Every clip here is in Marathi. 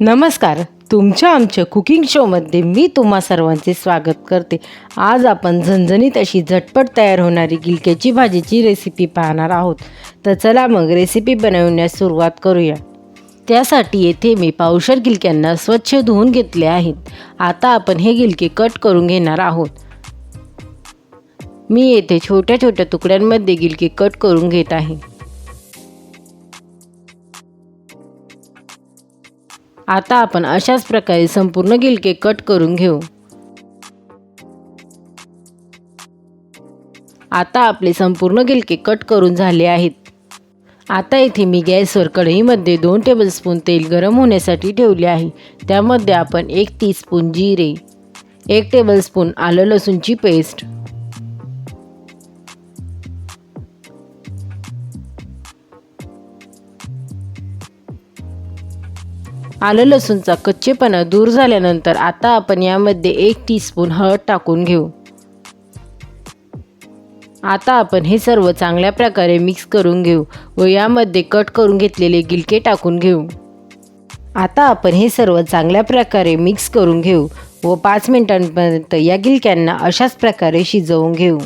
नमस्कार. तुमच्या आमच्या कुकिंग शोमध्ये मी तुम्हा सर्वांचे स्वागत करते. आज आपण झणझणीत अशी झटपट तयार होणारी गिलक्याची भाजीची रेसिपी पाहणार आहोत. तर चला मग रेसिपी बनवण्यास सुरुवात करूया. त्यासाठी येथे मी पावशर गिलक्यांना स्वच्छ धुवून घेतले आहेत. आता आपण हे गिलके कट करून घेणार आहोत. मी येथे छोट्या छोट्या तुकड्यांमध्ये गिलके कट करून घेत आहे. आता आपण अशाच प्रकारे संपूर्ण गिलके कट करून घेऊ. आता आपले संपूर्ण गिलके कट करून झाले आहेत. आता इथे मी गॅसवर कढईमध्ये दोन टेबलस्पून तेल गरम होण्यासाठी ठेवले आहे. त्यामध्ये आपण एक टीस्पून जिरे एक टेबलस्पून आलं लसूणची पेस्ट आलं लसूणचा कच्चेपणा दूर झाल्यानंतर आता आपण यामध्ये एक टीस्पून हळद टाकून घेऊ. आता आपण हे सर्व चांगल्या प्रकारे मिक्स करून घेऊ व यामध्ये कट करून घेतलेले गिलके टाकून घेऊ. आता आपण हे सर्व चांगल्या प्रकारे मिक्स करून घेऊ व पाच मिनिटांपर्यंत या गिलक्यांना अशाच प्रकारे शिजवून घेऊ.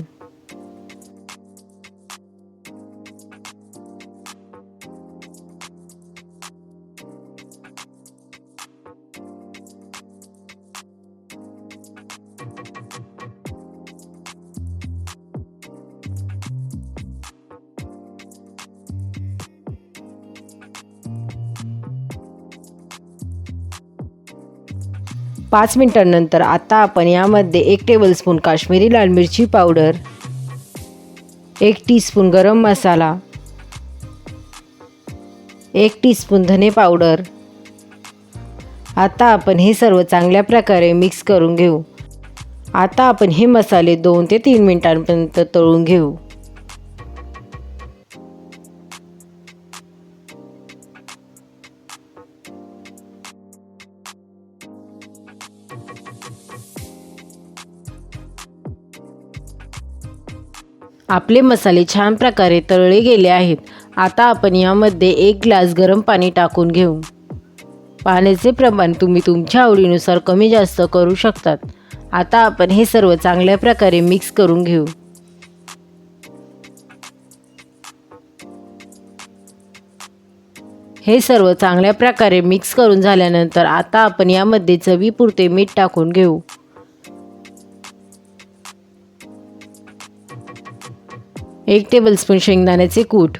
पाच मिनिटांनंतर आता आपण यामध्ये एक टेबलस्पून काश्मीरी लाल मिरची पावडर एक टीस्पून गरम मसाला एक टीस्पून धने पावडर आता आपण हे सर्व चांगल्या प्रकारे मिक्स करून घेऊ. आता आपण हे मसाले दोन ते तीन मिनिटांपर्यंत तळून घेऊ. आपले मसाले छान प्रकारे तळले गेले आहेत. आता आपण यामध्ये एक ग्लास गरम पाणी टाकून घेऊ. पाण्याचे प्रमाण तुम्ही तुमच्या आवडीनुसार कमी जास्त करू शकतात. आता आपण हे सर्व चांगल्या प्रकारे मिक्स करून घेऊ. हे सर्व चांगल्या प्रकारे मिक्स करून झाल्यानंतर आता आपण यामध्ये चवीपुरते मीठ टाकून घेऊ. एक टेबलस्पून शेंगदाण्याचे कूट.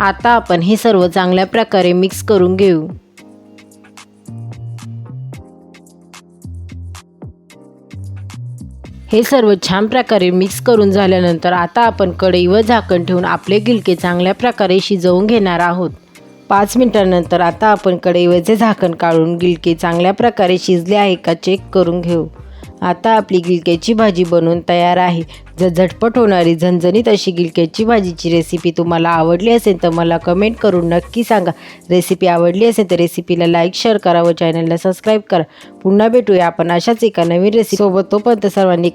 आता आपण हे सर्व चांगल्या प्रकारे मिक्स करून घेऊ. हे सर्व छान प्रकारे मिक्स करून झाल्यानंतर आता आपण कढई व झाकण ठेवून आपले गिलके चांगल्या प्रकारे शिजवून घेणार आहोत. पाच मिनिटांनंतर आता आपण कढईवरचे झाकण काढून गिलके चांगल्या प्रकारे शिजले आहे का चेक करून घेऊ. आता आपली गिलक्याची भाजी बनवून तयार आहे. जर झटपट होणारी झणझणीत अशी गिलक्याची भाजीची रेसिपी तुम्हाला आवडली असेल तर मला कमेंट करून नक्की सांगा. रेसिपी आवडली असेल तर रेसिपीला लाईक शेअर करा व चॅनलला सबस्क्राईब करा. पुन्हा भेटूया आपण अशाच एका नवीन रेसिपी सोबत. तोपर्यंत सर्वांनी